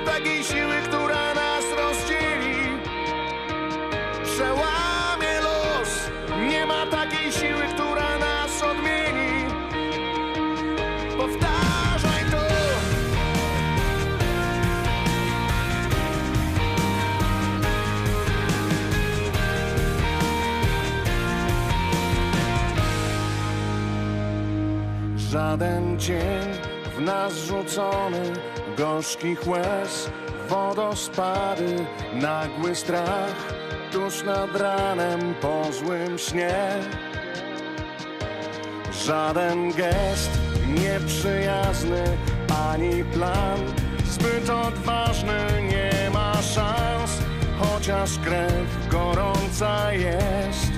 ma takiej siły, która nas rozdzieli. Przełamie los Nie ma takiej siły, która nas odmieni. Powtarzaj to. Żaden cień w nas rzucony Gorzkich łez, wodospady Nagły strach tuż nad ranem po złym śnie. Żaden gest nieprzyjazny Ani plan zbyt odważny Nie ma szans Chociaż krew gorąca jest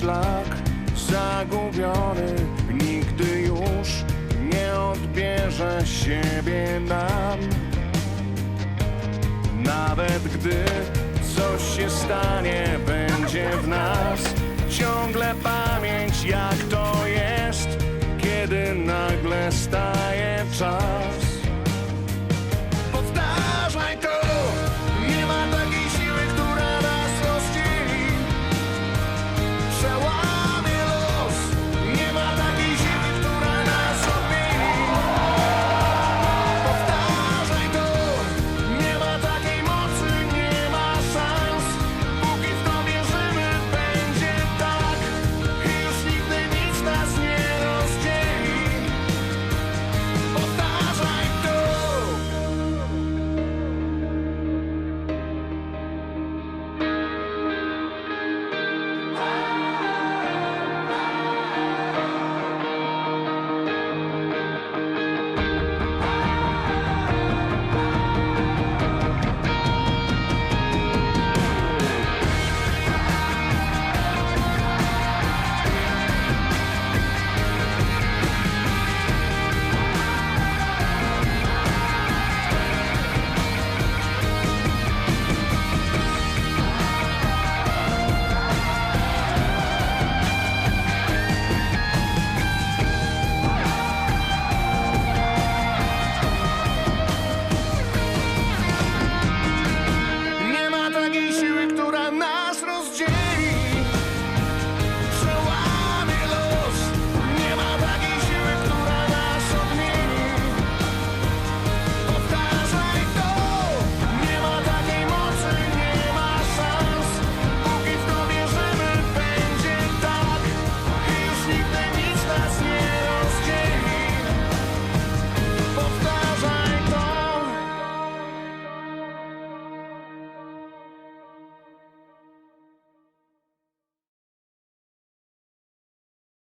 szlak zagubiony nigdy już nie odbierze siebie nam. Nawet gdy coś się stanie, będzie w nas ciągle pamięć, jak to